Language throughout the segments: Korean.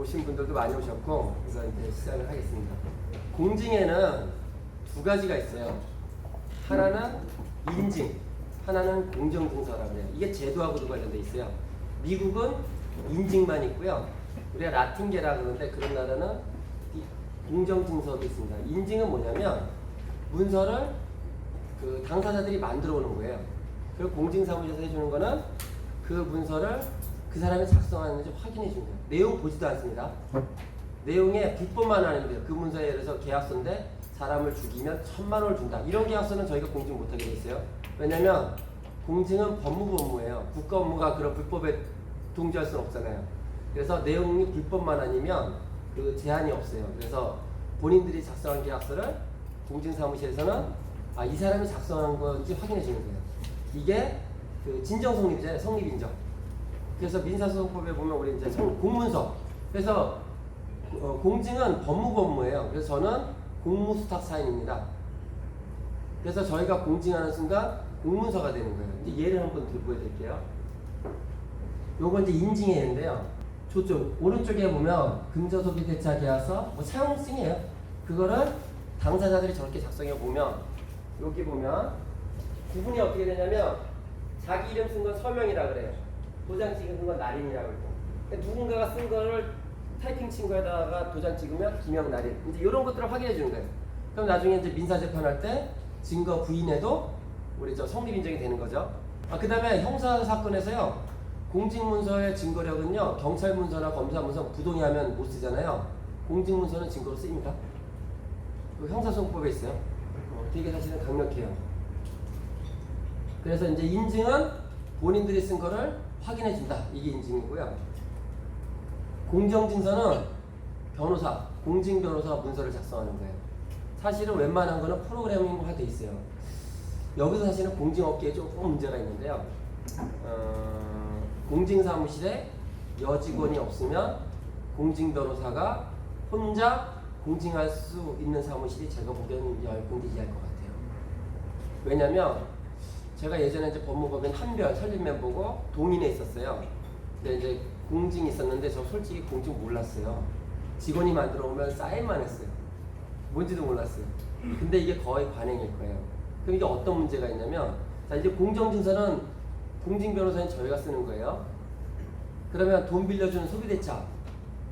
오신 분들도 많이 오셨고 그래서 이제 시작을 하겠습니다. 공증에는 두 가지가 있어요. 하나는 인증, 하나는 공정증서라고 해요. 이게 제도하고도 관련돼 있어요. 미국은 인증만 있고요. 우리가 라틴계라 그러는데 그런 나라는 이 공정증서도 있습니다. 인증은 뭐냐면 문서를 그 당사자들이 만들어 오는 거예요. 그리고 공증사무소에서 해주는 거는 그 문서를 그 사람이 작성하는지 확인해 주는 거예요. 내용 보지도 않습니다. 내용에 불법만 아닙니다. 그 문서에 예를 들어서 계약서인데 사람을 죽이면 천만 원을 준다. 이런 계약서는 저희가 공증 못하게 돼 있어요. 왜냐면 공증은 법무부 업무예요. 국가 업무가 그런 불법에 동조할 수는 없잖아요. 그래서 내용이 불법만 아니면 그 제한이 없어요. 그래서 본인들이 작성한 계약서를 공증사무실에서는 아, 이 사람이 작성한 건지 확인해 주는 거예요. 이게 그 진정 성립이잖아요. 성립 인정. 그래서 민사소송법에 보면 우리 이제 성- 공문서. 그래서 어, 공증은 법무부 업무예요. 그래서 저는 공무수탁 사인입니다. 그래서 저희가 공증하는 순간 공문서가 되는 거예요. 이제 예를 한번 들 보여드릴게요. 요건 이제 인증의 예인데요. 저쪽 오른쪽에 보면 금저소비 대차 계약서 뭐 사용승이에요. 그거를 당사자들이 저렇게 작성해 보면 여기 보면 구분이 어떻게 되냐면 자기 이름 쓴 건 서명이라 그래요. 도장 찍은 건 날인이라고 그러고 그러니까 누군가가 쓴 거를 타이핑 친 거에다가 도장 찍으면 김영 날인 이제 이런 것들을 확인해 주는 거예요. 그럼 나중에 이제 민사 재판할 때 증거 부인해도 우리 저 성립 인정이 되는 거죠. 아 그다음에 형사 사건에서요 공직 문서의 증거력은요 경찰 문서나 검사 문서 부동의하면 못 쓰잖아요. 공직 문서는 증거로 쓰입니다. 그 형사소송법에 있어요. 어, 되게 사실은 강력해요. 그래서 이제 인증은 본인들이 쓴 거를 확인해 준다. 이게 인증이고요. 공정진서는 변호사, 공증 변호사 문서를 작성하는 거예요. 사실은 웬만한 거는 프로그래밍화 돼 있어요. 여기서 사실은 공증업계에 조금 문제가 있는데요. 어, 공증사무실에 여직원이 없으면 공증 변호사가 혼자 공증할 수 있는 사무실이 제가 보기에는 열 군데 이하일 것 같아요. 왜냐면 제가 예전에 이제 법무법인 한별 설립면 보고 동인에 있었어요. 근데 이제 공증이 있었는데 저 솔직히 공증 몰랐어요. 직원이 만들어 오면 사인만 했어요. 뭔지도 몰랐어요. 근데 이게 거의 관행일 거예요. 그럼 이게 어떤 문제가 있냐면 자 이제 공정증서는 공증 변호사인 저희가 쓰는 거예요. 그러면 돈 빌려주는 소비대차,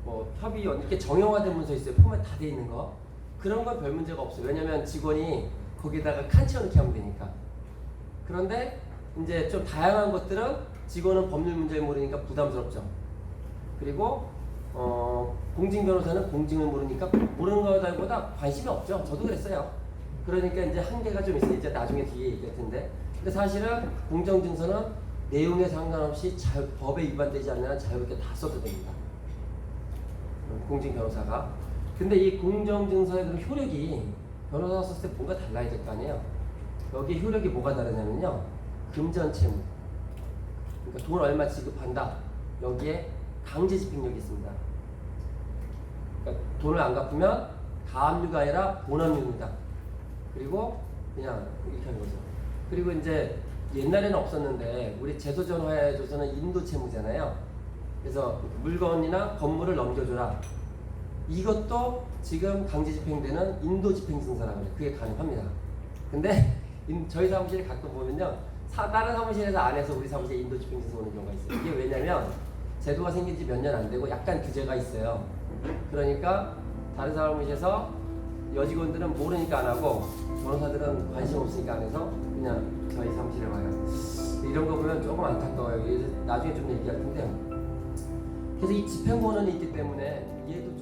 뭐 협의원 이렇게 정형화된 문서 있어요. 포맷 다 돼 있는 거. 그런 건 별 문제가 없어요. 왜냐면 직원이 거기다가 칸치어 넣기 하면 되니까. 그런데 이제 좀 다양한 것들은 직원은 법률 문제를 모르니까 부담스럽죠. 그리고 어, 공증 변호사는 공증을 모르니까 모르는 거보다 관심이 없죠. 저도 그랬어요. 그러니까 이제 한계가 좀 있어요. 이제 나중에 뒤에 얘기할 텐데. 근데 사실은 공정증서는 내용에 상관없이 자, 법에 위반되지 않는 한 자유롭게 다 써도 됩니다. 어, 공증 변호사가. 근데 이 공정증서의 그런 효력이 변호사가 썼을 때 뭔가 달라야 될 거 아니에요. 여기 효력이 뭐가 다르냐면요. 금전 채무. 그러니까 돈 얼마 지급한다. 여기에 강제 집행력이 있습니다. 그러니까 돈을 안 갚으면 가압류가 아니라 본압류입니다. 그리고 그냥 이렇게 하는 거죠. 그리고 이제 옛날에는 없었는데 우리 제도전화에줘서는 인도 채무잖아요. 그래서 물건이나 건물을 넘겨줘라. 이것도 지금 강제 집행되는 인도 집행 증서라고 해요. 그게 가능합니다. 근데 인- 저희 사무실에 가끔 보면요. 사- 다른 사무실에서 안 해서 우리 사무실에 인도 집행 증서 오는 경우가 있어요. 이게 왜냐면 제도가 생긴 지 몇 년 안 되고 약간 규제가 있어요. 그러니까 다른 사무실에서 여직원들은 모르니까 안 하고 변호사들은 관심 없으니까 안 해서 그냥 저희 사무실에 와요. 이런 거 보면 조금 안타까워요. 나중에 좀 얘기할 텐데. 그래서 이 집행권한이 있기 때문에 얘도